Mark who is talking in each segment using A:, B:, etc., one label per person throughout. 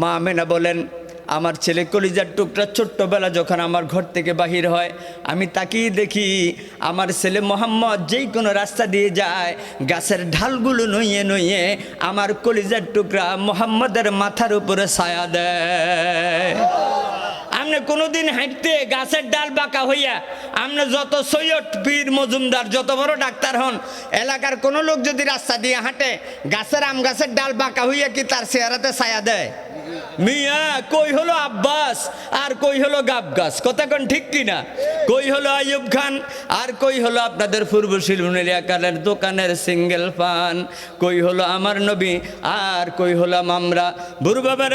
A: মা আমেনা বলেন, আমার ছেলে কলিজার টুকরা ছোট্টবেলা যখন আমার ঘর থেকে বাহির হয়, আমি তাকেই দেখি, আমার ছেলে মোহাম্মদ যেই কোনো রাস্তা দিয়ে যায়, গাছের ঢালগুলো নইয়ে নইয়ে আমার কলিজার টুকরা মোহাম্মদের মাথার উপরে ছায়া দেয়। আপনি কোনোদিন হাঁটতে গাছের ডাল বাঁকা হইয়া আপনি যত সৈয়দ, পীর, মজুমদার, যত বড় ডাক্তার হন, এলাকার কোনো লোক যদি রাস্তা দিয়ে হাঁটে, গাছের আম গাছের ডাল বাঁকা হইয়া কি তার চেহারাতে ছায়া দেয়? মিয়া, কই হলো আব্বাস? আর কই হলো গাব গাছ কথা কোন ঠিক কিনা? কই হলো আইয়ুব খান? আর কই হলো আপনাদের পূর্ব শিলুনের একালের দোকানের সিঙ্গেল পান? কই হলো আমার নবী? আর কই হলাম আমরা? বুড়ু বাবার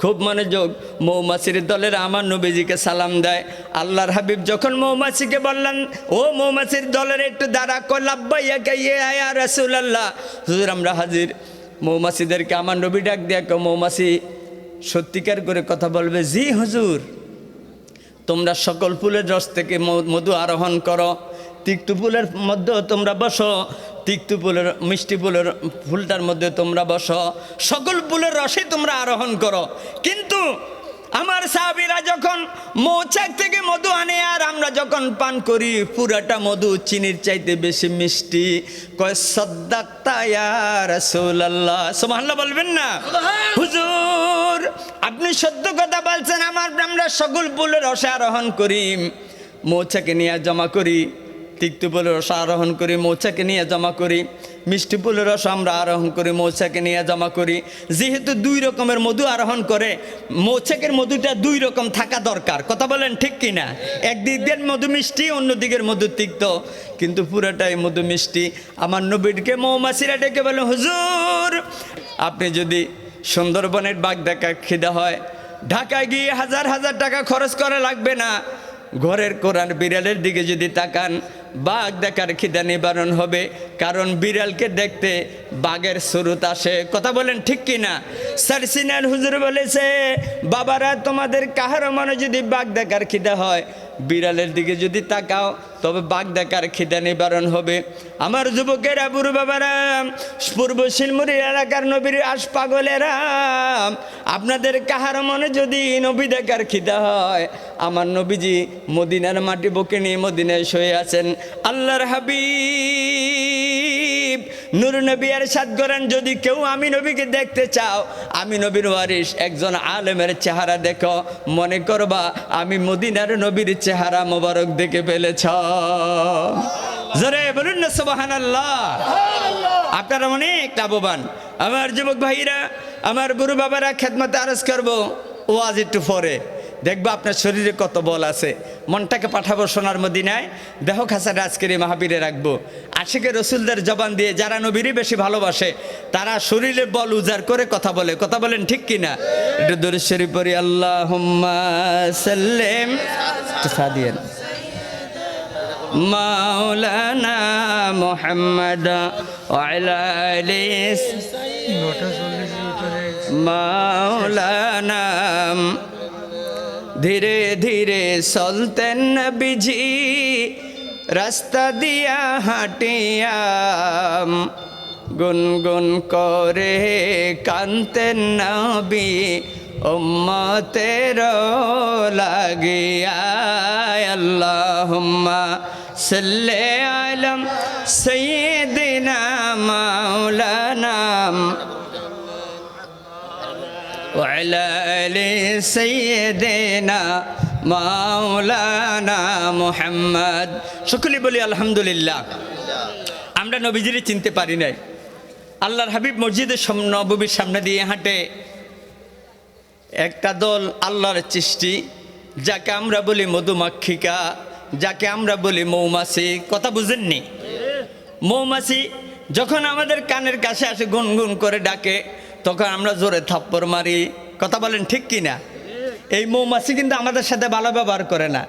A: খুব মনোযোগ। মৌমাছির দলের আমার নবীজিকে সালাম দেয়। আল্লাহর হাবিব যখন মৌমাছিকে বললেন, ও মৌমাছির দলের একটু দাঁড়া কল্লাব্বাইয়া কে ইয়ে আয়া রসুল আল্লাহ হুজুর, আমরা হাজির। মৌমাছিদেরকে আমার নবী ডাক দিয়ে কেউ মৌমাছি, সত্যিকার করে কথা বলবে, জি হুজুর। তোমরা সকল ফুলের রস থেকে মধু আরোহণ করো, তিক্ত ফুলের মধ্যেও তোমরা বসো, তিক্ত ফুলের, মিষ্টি ফুলের ফুলটার মধ্যে তোমরা বসো, সকল ফুলের রসে তোমরা আরোহণ করো। কিন্তু আমার সাহাবিরা যখন মৌচাক থেকে মধু আনে আর আমরা যখন পান করি পুরাটা মধু চিনির চাইতে বেশি মিষ্টি। কয় বলবেন না? হুজুর আপনি সত্য কথা বলছেন আমার আমরা সকল ফুলের রসে আরোহণ করি। মৌচাকে নিয়ে জমা করি। তিক্ত রস আরোহণ করি, মৌচাকে নিয়ে জমা করি। মিষ্টি রস আমরা আরোহণ করি, মৌচাকে নিয়ে জমা করি। যেহেতু দুই রকমের মধু আরোহণ করে, মৌচাকের মধুটা দুই রকম থাকা দরকার। কথা বলেন ঠিক কিনা একদিক দিয়ে মধু মিষ্টি অন্য দিকের মধু তিক্ত। কিন্তু পুরোটাই মধু মিষ্টি। আমার নবীরকে মৌমাছিরা ডেকে বলে, হুজুর, আপনি যদি সুন্দরবনের বাঘ দেখা খিদা হয়, ঢাকায় গিয়ে হাজার হাজার টাকা খরচ করা লাগবে না। ঘরের কোরআন বিড়ালের দিকে যদি তাকান, বাঘ দেখার খিদা নিবারণ হবে, কারণ বিড়ালকে দেখতে বাঘের স্রোত আসে। কথা বলেন ঠিক কিনা সারসিনার হুজুর বলেছে, বাবারা, তোমাদের কাহার মানে যদি বাঘ দেখার খিদা হয় বিড়ালের দিকে যদি তাকাও, তবে বাঘ দেখার খিদা নিবারণ হবে। আমার যুবকেরা, বুড়ো বাবারা, পূর্ব শিলমুড়ি এলাকার নবীর আশ পাগলেরা, আপনাদের কাহার মনে যদি নবী দেখার খিদা হয়, আমার নবীজি মদিনার মাটি বকে নিয়ে মদিনায় শুয়ে আছেন। আল্লাহর হাবিব। নূর নবী আর সাদ করেন যদি কেউ আমি নবীকে দেখতে চাও আমি নবীর ওয়ারিস একজন আলেমের চেহারা দেখো মনে করবা আমি মদিনার নবীর চেহারা মোবারক দেখে ফেলেছ। জোরে বলুন না সুবাহান আপনারা অনেক লাভবান। আমার যুবক ভাইরা আমার গুরু বাবারা খেদমতে আরজ করব ওয়াজ একটু পরে। দেখব আপনার শরীরে কত বল আছে। মনটাকে পাঠাবো সোনার মদিনায়। দেহ খাসা আজকের এই মাহাবীরে রাখব। আশিকে রসুলদের জবান দিয়ে যারা নবীরই বেশি ভালোবাসে তারা শরীরে বল উজাড় করে কথা বলে। কথা বলেন ঠিক কিনা একটু পড়ি আল্লাহ সাল্লেম। সাদিয়েন মাওলানা মোহাম্মদ মাওলানা ধীরে ধীরে চলতেন বিঝি রাস্তা দিয়া হাঁটিয়াম গুনগুন করে কান্তেন নবী, উম্মতের লাগিয়া। আল্লাহুম্মা সাল্লি আলম সাইয়্যিদিনা মাওলানা وعلى آل سيدنا মাওলানা মোহাম্মদ সকলে বলি আলহামদুলিল্লাহ আমরা নবীজিরে চিনতে পারি নাই আল্লাহর হাবিব মসজিদের সাম- নববীর সামনে দিয়ে হাঁটে একটা দল আল্লাহর সৃষ্টি যাকে আমরা বলি মধুমাক্ষিকা যাকে আমরা বলি মৌমাছি কথা বুঝেননি মৌমাছি যখন আমাদের কানের কাছে আসে গুনগুন করে ডাকে তখন আমরা জোরে থাপ্পড় মারি। কথা বলেন ঠিক কি না এই মৌমাছি কিন্তু আমাদের সাথে ভালো ব্যবহার করে না।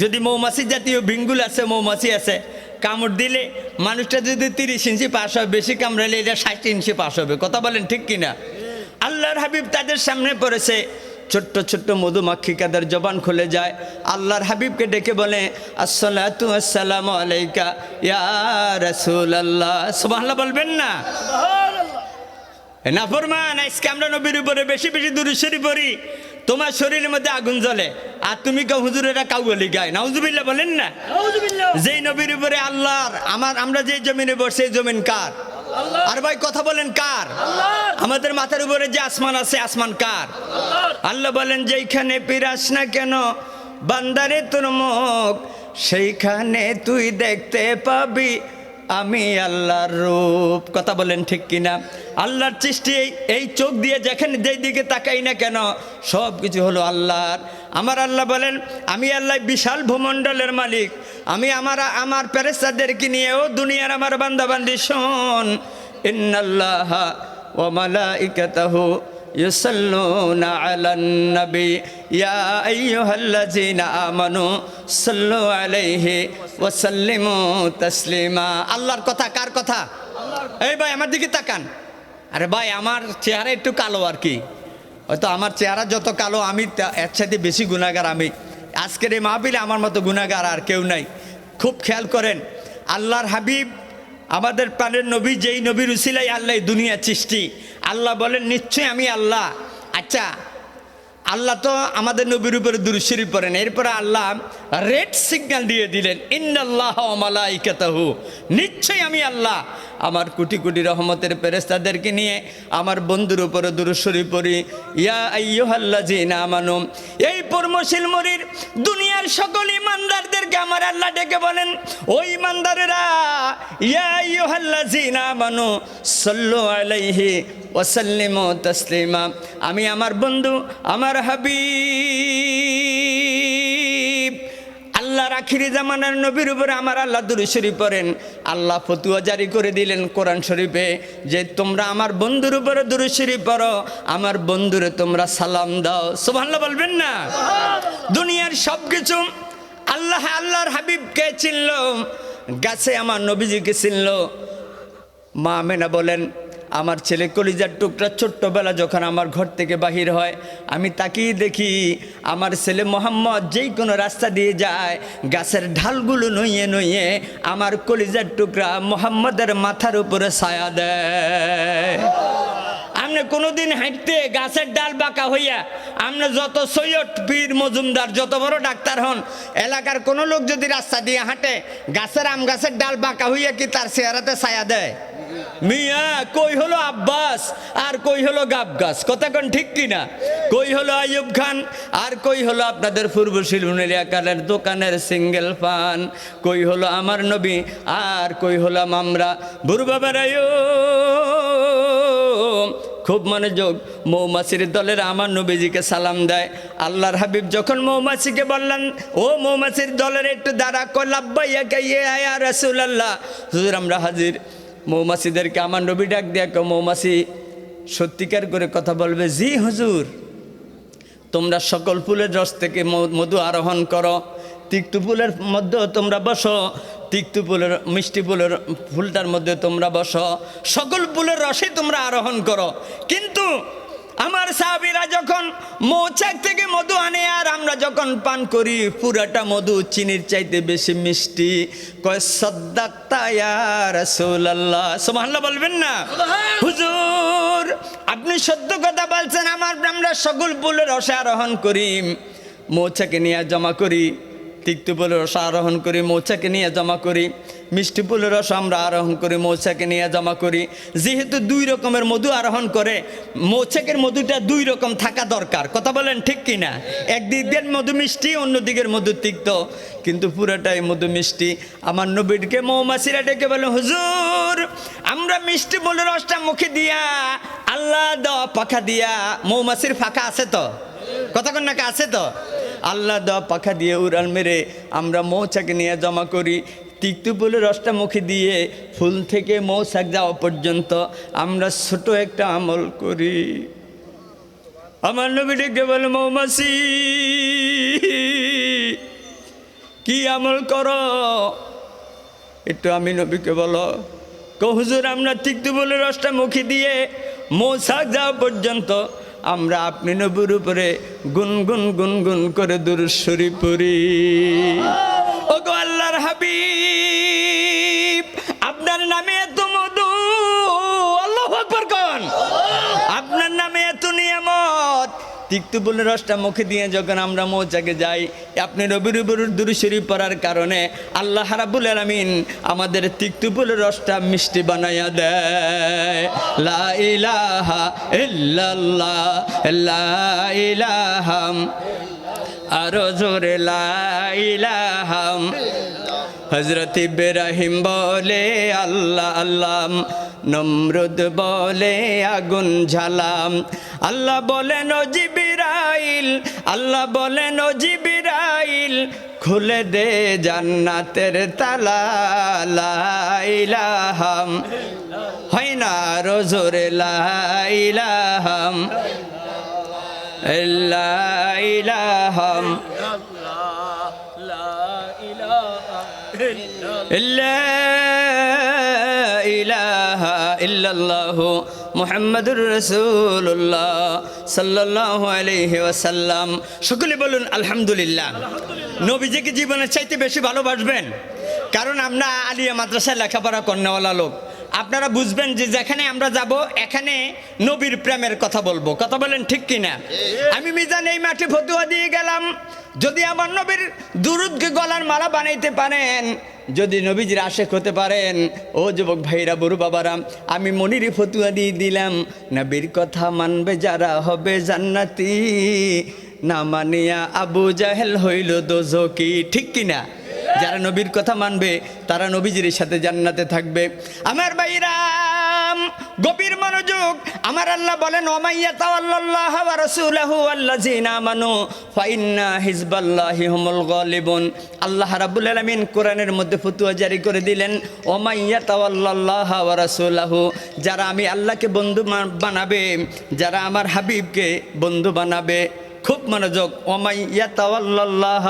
A: যদি মৌমাছি জাতীয় ভিঙ্গুল আছে, মৌমাছি আছে, কামড় দিলে মানুষটা যদি তিরিশ ইঞ্চি পাস হয়, বেশি কামড়ালে এটা ষাট ইঞ্চি পাস হবে। কথা বলেন ঠিক কি না আল্লাহর হাবিব তাদের সামনে পড়েছে। ছোট্ট ছোট্ট মধুমাক্ষিকাদের জবান খুলে যায়। আল্লাহর হাবিবকে ডেকে বলে আসসালামু আলাইকা ইয়া রাসূলুল্লাহ। সুবহানাল্লাহ বলবেন না? এ নাফরমান আজকে আমরা নবীর উপরে বেশি বেশি দূরেশ্বরী পড়ি। তোমার শরীরের মধ্যে আগুন জ্বলে। আর তুমি কেউ হুজুরেরা কাউ বলি গায় নাউজুবিল্লা বলেন না। যেই নবীর উপরে আল্লাহর আমার আমরা যে জমিনে বসে সেই জমিন কার? আর ভাই কথা বলেন কার? আমাদের মাথার উপরে যে আসমান আছে আসমান কার? আল্লাহ বলেন যেইখানে পিরাস না কেন বান্দারে তোর মুখ সেইখানে তুই দেখতে পাবি। আমি আল্লাহর রূপ। কথা বলেন ঠিক কিনা? আল্লাহর সৃষ্টি এই- চোখ দিয়ে যেখানে যেই দিকে তাকাই না কেন সব কিছু হলো আল্লাহর। আমার আল্লাহ বলেন, আমি আল্লাহ বিশাল ভূমণ্ডলের মালিক। আমি আমার আমার প্যারেসাদেরকে নিয়েও দুনিয়ার আমার বান্দাবান্দি শোন। ইন্নাল্লাহ ও মালাইকাতাহু يصلون على النبي يا أيها الذين آمنوا صلوا عليه وسلموا تسليما আল্লাহর কথা কার কথা এই ভাই আমার দিকে তাকান আরে ভাই আমার চেহারা একটু কালো আর কি হয়তো আমার চেহারা যত কালো আমি তা- এর সাথে বেশি গুণাগার আমি আজকের এই মাহবিলে আমার মতো গুণাগার আর কেউ নাই খুব খেয়াল করেন আল্লাহর হাবিব আমাদের প্রাণের নবী, যেই নবীর উসিলাই আল্লাহ দুনিয়া সৃষ্টি, আল্লাহ বলেন নিশ্চয় আমি আল্লাহ। আচ্ছা আল্লাহ তো আমাদের নবীর উপরে দুরুশরীফ পড়েন। এরপরে আল্লাহ রেড সিগন্যাল দিয়ে দিলেন, ইন্নাল্লাহ মালাইকাতাহু। নিশ্চয়ই আমি আল্লাহ আমার কোটি কোটি রহমতের পেরেস্তাদেরকে নিয়ে আমার বন্ধুর উপরে দুরুশরী পড়ি। ইয়া আইয়ুহাল্লাযিনা আমানু, এই পরমশীল মরির দুনিয়ার সকল ইমানদারদেরকে আমার আল্লাহ ডেকে বলেন ওই ইমানদারেরা, ইয়া আইয়ুহাল্লাযিনা আমানু, সাল্লু আলাইহি ওয়াসাল্লিমু তসলিমা। আমি আমার বন্ধু আমার হাবিব। আল্লাহর আখিরি জামানার নবীর উপরে আমার আল্লাহ দুরু শরীফ পড়েন। আল্লাহ ফতুয়া জারি করে দিলেন কোরআন শরীফে যে তোমরা আমার বন্ধুর উপরে দুরু শরীফ পড়ো আমার বন্ধুরে তোমরা সালাম দাও। সুবহানাল্লাহ বলবেন না? দুনিয়ার সব কিছু আল্লাহ আল্লাহর হাবিবকে চিনল গাছে আমার নবীজিকে চিনল। মা মেনা বলেন আমার ছেলে কলিজার টুকরা ছোট্টবেলা যখন আমার ঘর থেকে বাহির হয়, আমি তাকেই দেখি, আমার ছেলে মোহাম্মদ যেই কোনো রাস্তা দিয়ে যায়, গাছের ঢালগুলো নইয়ে নইয়ে আমার কলিজার টুকরা মোহাম্মদের মাথার উপরে ছায়া দেয়। আপনি কোনোদিন হাঁটতে গাছের ডাল বাঁকা হইয়া আপনি যত সৈয়দ, পীর, মজুমদার, যত বড় ডাক্তার হন, এলাকার কোনো লোক যদি রাস্তা দিয়ে হাঁটে, গাছের আম গাছের ডাল বাঁকা হইয়া কি তার চেহারাতে ছায়া দেয়? মিয়া, কই হলো আব্বাস? আর কই হলো গাব গাছ কথা কোন ঠিক কিনা? কই হলো আইয়ুব খান? আর কই হলো আপনাদের পূর্ব শিলুনের একালের দোকানের সিঙ্গেল পান? কই হলো আমার নবী? আর কই হলাম আমরা? বুড়ু বাবার খুব মনোযোগ। মৌমাছির দলের আমার নবীজিকে সালাম দেয়। আল্লাহর হাবিব যখন মৌমাছিকে বললেন, ও মৌমাছির দলের একটু দাঁড়া কল্লাব্বাইয়া হুজুর, আমরা হাজির। মৌমাছিদেরকে আমার নবী ডাক দিয়ে মৌমাছি, সত্যিকার করে কথা বলবে? জি, হুজুর। তোমরা সকল ফুলের রস থেকে মধু আরোহণ করো তিক্তু ফুলের মধ্যেও তোমরা বসো তিক্তু ফুলের মিষ্টি ফুলের ফুলটার মধ্যে তোমরা বসো। সকল ফুলের রসে তোমরা আরোহণ করো। কিন্তু আমার সাহাবিরা যখন মৌচাক থেকে মধু আনে আর আমরা যখন পান করি পুরাটা মধু চিনির চাইতে বেশি মিষ্টি। কয় বলবেন না? হুজুর আপনি সত্য কথা বলছেন আমার আমরা সকল ফুলের রসে আরোহণ করি। মৌচাকে নিয়ে জমা করি। তিক্ত ফুলের রস আরোহণ করি, মৌচাকে নিয়ে জমা করি। মিষ্টি ফুলের রস আমরা আরোহণ করি, মৌচাকে নিয়ে জমা করি। যেহেতু দুই রকমের মধু আরোহণ করে, মৌচাকের মধুটা দুই রকম থাকা দরকার। কথা বলেন ঠিক কিনা একদিক দিয়ে মধু মিষ্টি অন্য দিকের মধু তিক্ত। কিন্তু পুরোটাই মধু মিষ্টি। আমার নবীরকে মৌমাছিরা ডেকে বলে, হুজুর, আমরা মিষ্টি বলে রসটা মুখে দিয়া, আল্লাহ দেওয়া পাখা দিয়া, মৌমাছির ফাঁকা আছে তো? কতক্ষণ নাকি আছে তো? আল্লাহ দেওয়া পাখা দিয়ে উড়াল মেরে আমরা মৌচাকে নিয়ে জমা করি। তিক্তু রসটা মুখে দিয়ে ফুল থেকে মৌচাক যাওয়া পর্যন্ত আমরা ছোট একটা আমল করি। আমার নবী ডেকে বলে, মৌমাছি, কি আমল করো? একটু আমি নবীকে বলো কহুজুর আমরা তিক্তু বলে রসটা মুখে দিয়ে মৌসাক যাওয়া পর্যন্ত আমরা আপনি নবীর উপরে গুনগুন গুনগুন করে দূরস্বরী পড়ি। ও গো আল্লাহর হাবিব, আপনার নামে এত তিক্তবুলের রসটা মুখে দিয়ে যখন আমরা মৌচাকে যাই, আপনি রবির উপর দুরুশরী পড়ার কারণে আল্লাহ রাবুল আলমিন আমাদের তিক্তবুলের রসটা মিষ্টি বানাইয়া দেয়। আরও জোরে লা ইলাহাম হজরত ইব্রাহিম বলে, আল্লাহ আল্লাহ, নমরুদ বলে, আগুন ঝালাম আল্লাহ বলে বলেন জিব্রাইল আল্লাহ বলেন, ও জিব্রাইল, খুলে দে জান্নাতের তালা লাইলাহাম হয় না আরও জোরে লাইলাহাম লাইলাহাম ইল্লা ইলাহা ইল্লাল্লাহু মোহাম্মদুর রসুল্লাহ সাল্লাহ আলহি ওয়াসাল্লাম। সকলে বলুন, আলহামদুলিল্লাহ। নবীজিকে জীবনের চাইতে বেশি ভালোবাসবেন। কারণ আমরা আলিয়া মাদ্রাসায় লেখাপড়া কন্যাওয়ালা লোক। আপনারা বুঝবেন যে যেখানে আমরা যাব, এখানে নবীর প্রেমের কথা বলব। কথা বলেন ঠিক কিনা? আমি মিজান এই মাঠে ফতুয়া দিয়ে গেলাম। যদি আমার নবীর দুরুদকে গলার মালা বানাইতে পারেন, যদি নবীজির আশেক হতে পারেন, ও যুবক ভাইরা, বড়ু বাবারা, আমি মনির ফতুয়া দিয়ে দিলাম। নবীর কথা মানবে যারা হবে জান্নাতি। না মানিয়া আবু জাহেল হইল দোজকি ঠিক কিনা? যারা নবীর কথা মানবে, তারা নবীজির সাথে জান্নাতে থাকবে। আমার ভাইরাম গভীর মনোযোগ। আমার আল্লাহ বলেন ওমাইয়া তাওয়াল্লাল্লাহ ওয়া রাসূলুহু আল্লাযিনা আমানু ফাইন্না হিজবাল্লাহি হুমুল গালিবুন। আল্লাহ রাব্বুল আলামিন কোরআনের মধ্যে ফতোয়া জারি করে দিলেন ওমাইয়া তাওয়াল্লাল্লাহ ওয়া রাসূলুহু। যারা আমি আল্লাহকে বন্ধু বানাবে, যারা আমার হাবিবকে বন্ধু বানাবে। খুব মনোযোগ। ওমাইয়াতাল্লাহ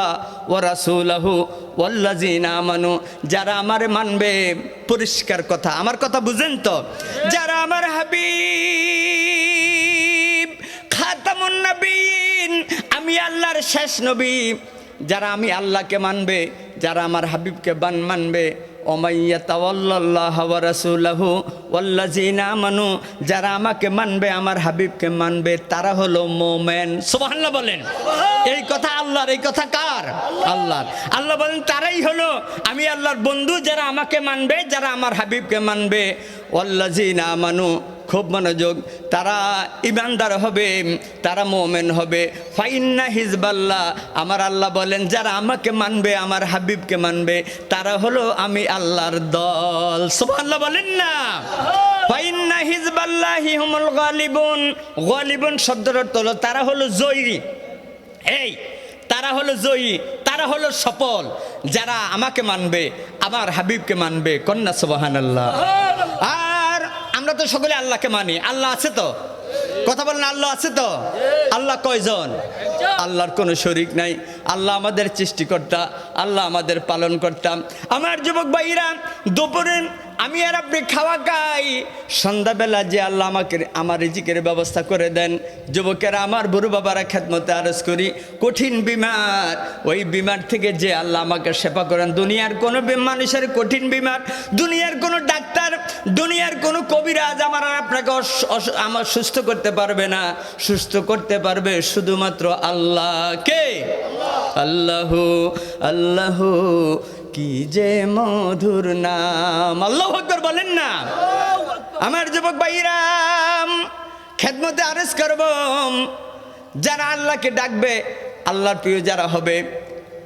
A: ও রাসুলাহু ওয়াল্লাজিনা আমানু। যারা আমারে মানবে, পরিষ্কার কথা। আমার কথা বুঝেন তো? যারা আমার হাবিব, খাতামুন নবীন, আমি আল্লাহর শেষ নবী। যারা আমি আল্লাহকে মানবে, যারা আমার হাবিবকে বান মানবে ওমাইয়া তাওয়াল্লাহ ওয়া রাসূলাহু ওয়াল্লাযিনা আমানু যারা আমাকে মানবে আমার হাবিবকে মানবে তারা হলো মোমেন। সুবহানাল্লাহ বলেন। এই কথা আল্লাহর এই কথা কার? আল্লাহর। আল্লাহ বলেন তারাই হলো আমি আল্লাহর বন্ধু যারা আমাকে মানবে যারা আমার হাবিবকে মানবে। ওয়াল্লাযিনা আমানু খুব মনোযোগ, তারা ইমানদার হবে, তারা মোমেন হবে। ফাইন্না হিজবাল্লাহ, আমার আল্লাহ বলেন, যারা আমাকে মানবে, আমার হাবিবকে মানবে, তারা হলো আমি আল্লাহর দল। সুবহানাল্লাহ বলেন না। ফাইন্না হিজবাল্লাহি হুমুল গালিবুন। গালিবুন শব্দের অর্থ হলো, তারা হলো জয়ী। এই, তারা হলো জয়ী, তারা হলো সফল। যারা আমাকে মানবে, আমার হাবিবকে মানবে, কন্যা সুবাহান আল্লাহ আমরা তো সকলে আল্লাহকে মানি। আল্লাহ আছে তো? কথা বলেন, আল্লাহ আছে তো? আল্লাহ কয়জন? আল্লাহর কোনো শরিক নাই। আল্লাহ আমাদের সৃষ্টিকর্তা, আল্লাহ আমাদের পালন করতাম আমার যুবক ভাইরা দুপুরে আমি আর আপনি খাওয়া খাই। সন্ধ্যাবেলা যে আল্লাহ আমাকে আমার রিজিকের ব্যবস্থা করে দেন, যুবকেরা আমার বুড়ো বাবারা খেদমতে আরজ করি। কঠিন বিমার, ওই বিমার থেকে যে আল্লাহ আমাকে সেবা করেন, দুনিয়ার কোনো মানুষের কঠিন বিমার, দুনিয়ার কোনো ডাক্তার, দুনিয়ার কোনো কবিরাজ আমার আর আপনাকে আমার সুস্থ করতে পারবে না। সুস্থ করতে পারবে শুধুমাত্র আল্লাহ কে আল্লাহ আল্লাহ কি যে মধুর নাম? আল্লাহ আকবর বলেন না। আমার যুবক ভাইরাম খেদমতে আরেস করব। যারা আল্লাহকে ডাকবে, আল্লাহর প্রিয় যারা হবে,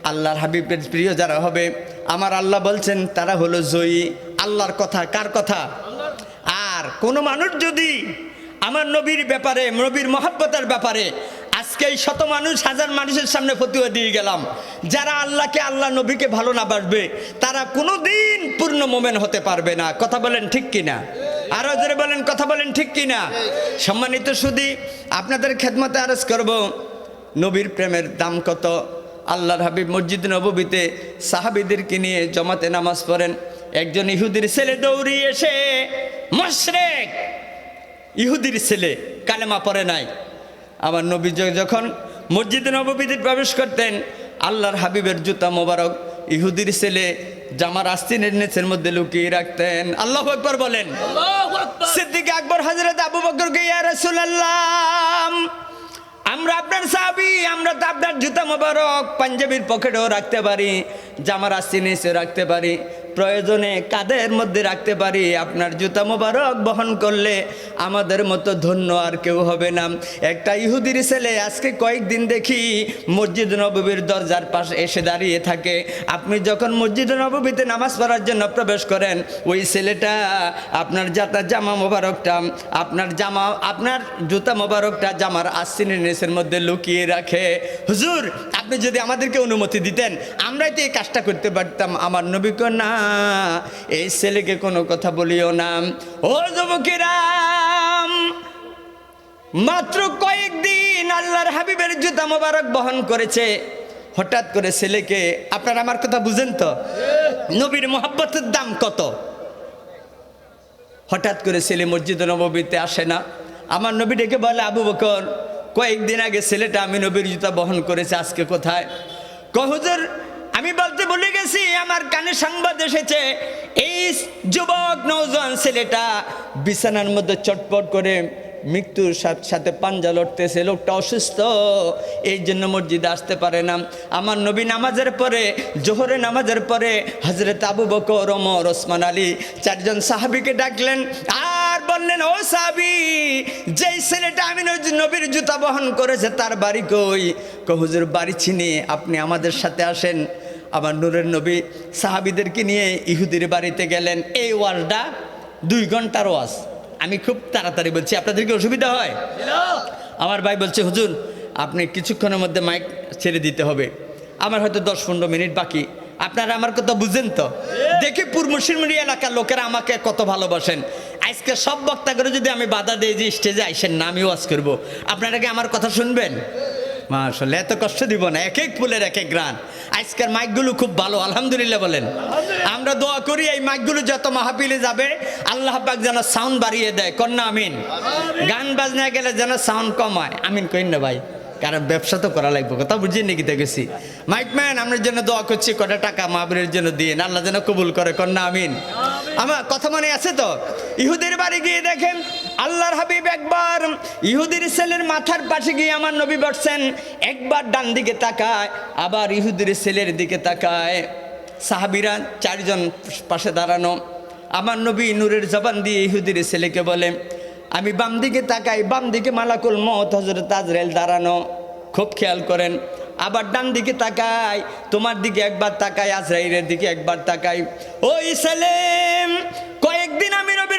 A: আল্লাহর হাবিবের প্রিয় যারা হবে, আমার আল্লাহ বলছেন, তারা হলো জয়ী। আল্লাহর কথা, কার কথা? আর কোনো মানুষ যদি আমার নবীর ব্যাপারে, নবীর মহাব্বতের ব্যাপারে আজকে এই শত মানুষ, হাজার মানুষের সামনে ফতুয়া দিয়ে গেলাম। যারা আল্লাহকে, আল্লাহ নবীকে ভালো না বাসবে, তারা কোনো দিন পূর্ণ মোমেন হতে পারবে না। কথা বলেন ঠিক কিনা? আরও জোরে বলেন, কথা বলেন ঠিক কিনা? সম্মানিত সুদী, আপনাদের খেদমতে আরজ করব, নবীর প্রেমের দাম কত? আল্লাহর হাবিব মসজিদ নবীতে সাহাবিদেরকে নিয়ে জমাতে নামাজ পড়েন। একজন ইহুদির ছেলে দৌড়ি এসে, মশরেক! ইহুদির ছেলে কালেমা পড়ে নাই। আমার নবী যখন মসজিদ নবীতে প্রবেশ করতেন আল্লাহর হাবিবের জুতা মোবারক ইহুদির ছেলে জামার আস্তিনের নেচের মধ্যে লুকিয়ে রাখতেন। আল্লাহ আকবর বলেন সিদ্দিক আকবর হজরত আবু বকর ইয়া রাসূলুল্লাহ আমরা আপনার সাহাবি আমরা তো আপনার জুতা মোবারক পাঞ্জাবির পকেটেও রাখতে পারি জামার আস্তি নিচে রাখতে পারি। প্রয়োজনে কাদের মধ্যে রাখতে পারি? আপনার জুতা মোবারক বহন করলে আমাদের মতো ধন্য আর কেউ হবে না। একটা ইহুদির ছেলে আজকে কয়েকদিন দেখি মসজিদ নববীর দরজার পাশে এসে দাঁড়িয়ে থাকে। আপনি যখন মসজিদ নববীতে নামাজ পড়ার জন্য প্রবেশ করেন, ওই ছেলেটা আপনার যাতা জামা মোবারকটা, আপনার জামা, আপনার জুতা মোবারকটা জামার আস্তিনের নিচের মধ্যে লুকিয়ে রাখে। হুজুর, আপনি যদি আমাদেরকে অনুমতি দিতেন, আমরাই তো এই কাজটা করতে পারতাম। আমার নবীকে না এই ছেলেকে কোনো কথা বলিও না। ও যুবকেরাম মাত্র কয়েকদিন আল্লাহর হাবিবের জুতা মোবারক বহন করেছে। হঠাৎ করে ছেলেকে, আপনারা আমার কথা বুঝেন তো? নবীর মোহাব্বতের দাম কত? হঠাৎ করে ছেলে মসজিদ নবীতে আসে না। আমার নবী ডেকে বলে, আবু বকর, কয়েকদিন আগে ছেলেটা আমি নবীর জুতা বহন করেছে, আজকে কোথায়? কহুজুর আমি বলতে ভুলে গেছি, আমার কানে সংবাদ এসেছে। এই যুবক নৌজওয়ান ছেলেটা বিছানার মধ্যে চটপট করে মৃত্যুর সাথ- পাঞ্জা লড়তেছে লোকটা অসুস্থ, এই জন্য মসজিদে আসতে পারে না। আমার নবী নামাজের পরে, জোহরে নামাজের পরে হজরত আবু বকর, ওমর, ওসমান আলী চারজন সাহাবিকে ডাকলেন। আর বললেন, ও সাহাবি, যেই ছেলেটা আমি নবীর জুতা বহন করেছে, তার বাড়ি কই? কহুজুর বাড়ি চিনি আপনি আমাদের সাথে আসেন। আমার নূরের নবী সাহাবিদেরকে নিয়ে ইহুদির বাড়িতে গেলেন। এই ওয়াজটা দুই ঘণ্টার ওয়াজ। আমি খুব তাড়াতাড়ি বলছি, আপনাদের কি অসুবিধা হয়? আমার ভাই বলছে, হুজুর, আপনি কিছুক্ষণের মধ্যে মাইক ছেড়ে দিতে হবে। আমার হয়তো দশ পনেরো মিনিট বাকি। আপনারা আমার কথা বুঝেন তো? দেখি পূর্ব এলাকার লোকেরা আমাকে কত ভালোবাসেন। আজকে সব বক্তা করে যদি আমি বাধা দিই যে স্টেজে আইসেন, না আমি ওয়াজ করব। আপনারা কি আমার কথা শুনবেন? মাশাল্লাহ এত কষ্ট দিব না এক এক ফুলের এক এক গ্রান। আজকের মাইকগুলো খুব ভালো আলহামদুলিল্লাহ বলেন। আমরা দোয়া করি এই মাইকগুলো যত মাহফিলে যাবে আল্লাহ পাক যেন সাউন্ড বাড়িয়ে দেয়। কন্যা আমিন। গান বাজনা গেলে যেন সাউন্ড কমায় আমিন কইন না ভাই। কারণ ব্যবসা তো করা লাগবে, কথা বুঝিয়ে নাকি দেখেছি মাইক ম্যান আপনার জন্য দোয়া করছি, কটা টাকা মাহবুরের জন্য দিয়ে আল্লাহ যেন কবুল করে, কন্যা আমিন। আমার কথা মনে আছে তো? ইহুদের বাড়ি গিয়ে দেখেন, আল্লাহর হাবিব একবার ইহুদির ছেলের মাথার পাশে গিয়ে আমার নবী বসছেন, একবার ডান দিকে তাকায়, আবার ইহুদির ছেলের দিকে তাকায়। সাহাবিরা চারজন পাশে দাঁড়ানো, আমার নবী নূরের জবান দিয়ে ইহুদির ছেলেকে বলে আমি বাম দিকে তাকাই, বাম দিকে মালাকুল মত হজরত তাজরেল দাঁড়ানো। খুব খেয়াল করেন। আবার ডান দিকে তাকাই, তোমার দিকে একবার তাকাই, আজরাইলের দিকে একবার তাকাই। ওই সালেম, কয়েকদিন আমি নবীর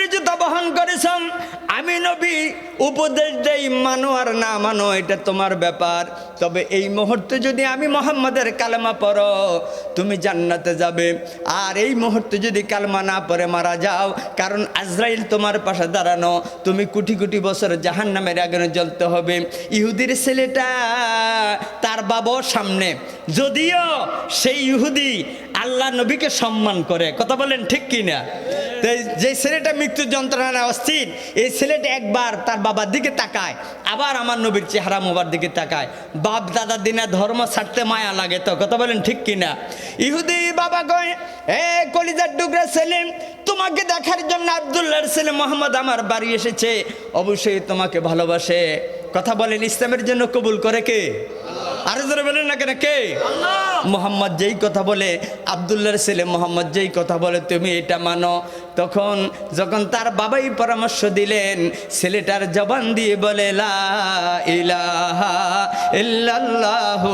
A: বহন করেছম। আমি নবী, উপদেশ দেই, মানো আর না মানো, এটা তোমার ব্যাপার। তবে এই মুহূর্তে যদি আমি মোহাম্মদের কালেমা পড়ো, তুমি জান্নাতে যাবে। আর এই মুহূর্তে যদি কালমা না পড়ে, মারা যাও। কারণ আজরাইল তোমার পাশে দাঁড়ানো। তুমি কোটি কোটি বছর জাহান নামের আগুনে জ্বলতে হবে। ইহুদির ছেলেটা, তার বাবার সামনে। যদিও সেই ইহুদি আল্লাহ নবীকে সম্মান করে। কথা বলেন ঠিক কিনা? যে ছেলেটা মৃত্যু যন্ত্রণা অস্থির, এই ছেলেটা একবার তার বাবার দিকে তাকায়, আবার আমার নবীর চেহারা মোবার দিকে তাকায়। বাপ দাদা দিনে ধর্ম ছাড়তে মায়া লাগে তো, কথা বলেন ঠিক কিনা? ইহুদি বাবা কয়, এ, কলিজার ডুগরা ছেলে তোমাকে দেখার জন্য আবদুল্লাহর ছেলে মোহাম্মদ আমার বাড়ি এসেছে, অবশ্যই তোমাকে ভালোবাসে। কথা বলেন ইসলামের জন্য কবুল করে কে? আরও জোরে বলেন না কেন? কে? মোহাম্মদ যেই কথা বলে আবদুল্লার ছেলে মোহাম্মদ যেই কথা বলে তুমি এটা মানো। তখন যখন তার বাবাই পরামর্শ দিলেন ছেলেটার জবান দিয়ে বলে লা ইলাহা ইল্লাল্লাহু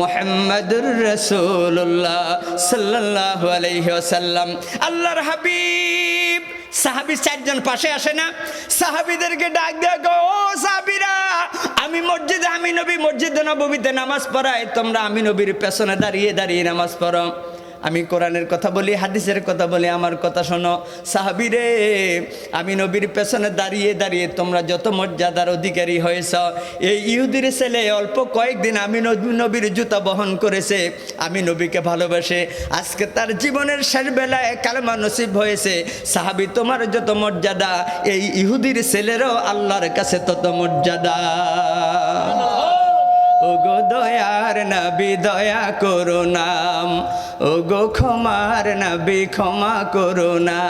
A: মুহাম্মাদুর রাসূলুল্লাহ সাল্লাল্লাহু আলাইহি ওয়াসাল্লাম। আল্লাহর হাবিব! সাহাবি চারজন পাশে আসে না? সাহাবিদেরকে ডাক দেখো ও সাহাবিরা, আমি মসজিদে, আমি নবী, মসজিদে নবীতে নামাজ পড়াই, তোমরা আমি নবীর পেছনে দাঁড়িয়ে দাঁড়িয়ে নামাজ পড়ো। আমি কোরআনের কথা বলি, হাদিসের কথা বলি, আমার কথা শোনো। সাহাবিরে আমি নবীর পেছনে দাঁড়িয়ে দাঁড়িয়ে তোমরা যত মর্যাদার অধিকারী হয়েছ, এই ইহুদির ছেলে অল্প কয়েকদিন আমি নবী- নবীর জুতা বহন করেছে, আমি নবীকে ভালোবাসে। আজকে তার জীবনের শেষ বেলায় কালমা নসিব হয়েছে। সাহাবি, তোমার যত মর্যাদা, এই ইহুদির ছেলেরও আল্লাহর কাছে তত মর্যাদা। ও গো দয়ার নবী, দয়া করো নাম। ও গো ক্ষমার নবী, ক্ষমা করো না।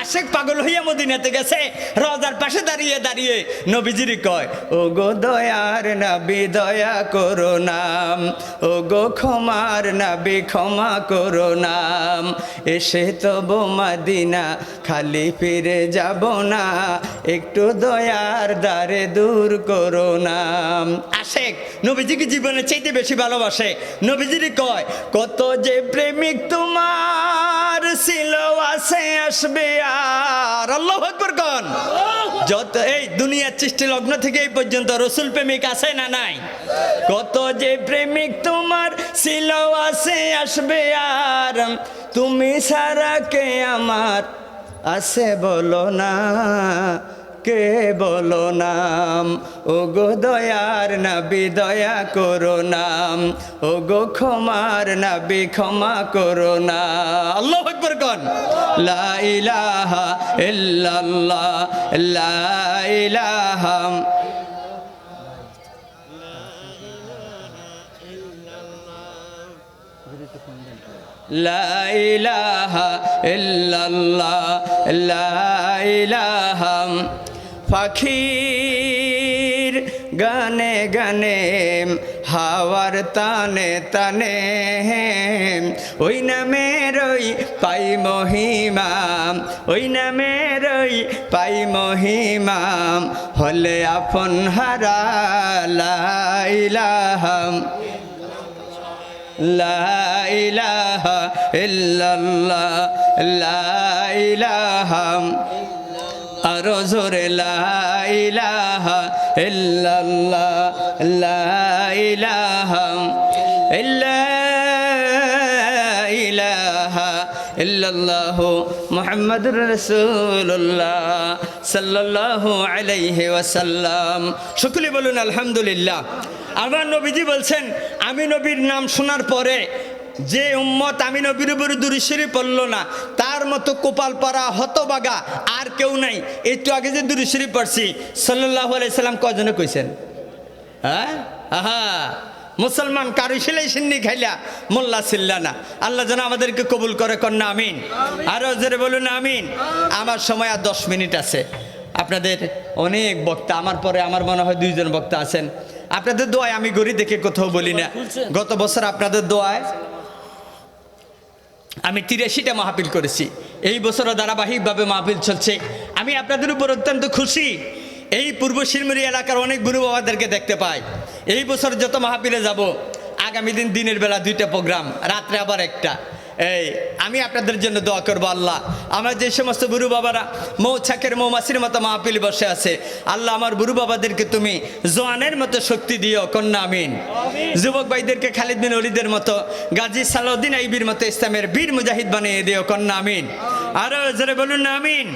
A: আশেক পাগল হইয়া মদিনাতে গেছে, রজার পাশে দাঁড়িয়ে দাঁড়িয়ে নবীজিরি কয় ও গো দয়ার নবী, দয়া করো নাম ও গো ক্ষমার নবী, ক্ষমা করো নাম এসে তবু মাদিনা খালি ফিরে যাব না। একটু দয়ার দ্বারে দূর করো নাম আশেক, নবীজিকে জীবনে চাইতে বেশি ভালোবাসে। নবীজিরি কয়, কত যে প্রেমিক তোমার ছিল আছে আসবে আর আল্লাহ আকবর কন? যত এই দুনিয়ার সৃষ্টি লগ্ন থেকে এই পর্যন্ত রসুল প্রেমিক আছে না নাই? কত যে প্রেমিক তোমার ছিল আছে আসবে আর তুমি সারা কে আমার আছে বলো না? কে বলো নাম ও গো দয়ার নাবি দয়া করো নাম ও গো ক্ষমার নাবি ক্ষমা করো না আল্লাহ আকবর কন লা ইলাহা ইল্লাল্লাহ লা ইলাহা لا إله إلا الله لا إله পাখির গানে গানে, হাওয়ার তানে তানে। ওই নামে রই পাই মহিমাম ওই নামে রই পাই মহিমাম হলে আপন হারালাইলাহাম লাইলাহা ইল্লাল্লাহ লাইলাহাম আরও জোরে লা ইলাহা ইল্লাল্লাহ, লা ইলাহা ইল্লা ইলাহা ইল্লাল্লাহ মুহাম্মাদুর রাসূলুল্লাহ সাল্লাল্লাহু আলাইহি ওয়াসাল্লাম। সকলে বলুন আলহামদুলিল্লাহ। আমার নবীজি বলছেন, আমি নবীর নাম শোনার পরে যে উম্মত আমি নবীর উপরে দুরুশ্বরী পড়ল না তার মতো কোপাল পাড়া হতবাগা আর কেউ নাই। একটু আগে যে দুরুশ্বরী পড়ছি সাল্লাহ আলাইসাল্লাম কজনে কইছেন? হ্যাঁ? আহা! মুসলমান কারু সিলাই সিন্নি খাইলা মোল্লা সিল্লা না। আল্লাহ যেন আমাদেরকে কবুল করে কন্যা আমিন। আরও জোরে বলুন আমিন। আমার সময় আর দশ মিনিট আছে। আপনাদের অনেক বক্তা আমার পরে আমার মনে হয় দুইজন বক্তা আছেন। আপনাদের দোয়ায় আমি গড়ি দেখে কোথাও বলি না। গত বছর আপনাদের দোয়ায় আমি তিরাশিটা মাহফিল করেছি। এই বছরও ধারাবাহিকভাবে মাহফিল চলছে। আমি আপনাদের উপর অত্যন্ত খুশি। এই পূর্ব শিলমুড়ি এলাকার অনেক গুরু বাবাদেরকে দেখতে পাই। এই বছর যত মাহফিলে যাব, আগামী দিন দিনের বেলা দুইটা প্রোগ্রাম, রাত্রে আবার একটা। এই আমি আপনাদের জন্য দোয়া করব আল্লাহ। আমার যে সমস্ত গুরু বাবারা মৌছাকের মৌমাছির মতো মাহপিল বসে আছে আল্লাহ আমার গুরু বাবাদেরকে তুমি জোয়ানের মতো শক্তি দিও কন্যা আমিন। যুবক ভাইদেরকে খালিদ বিন অলিদের মতো গাজী সালাউদ্দিন আইবির মতো ইসলামের বীর মুজাহিদ বানিয়ে দিও কন্যা আমিন। আরও জোরে বলুন না আমিন।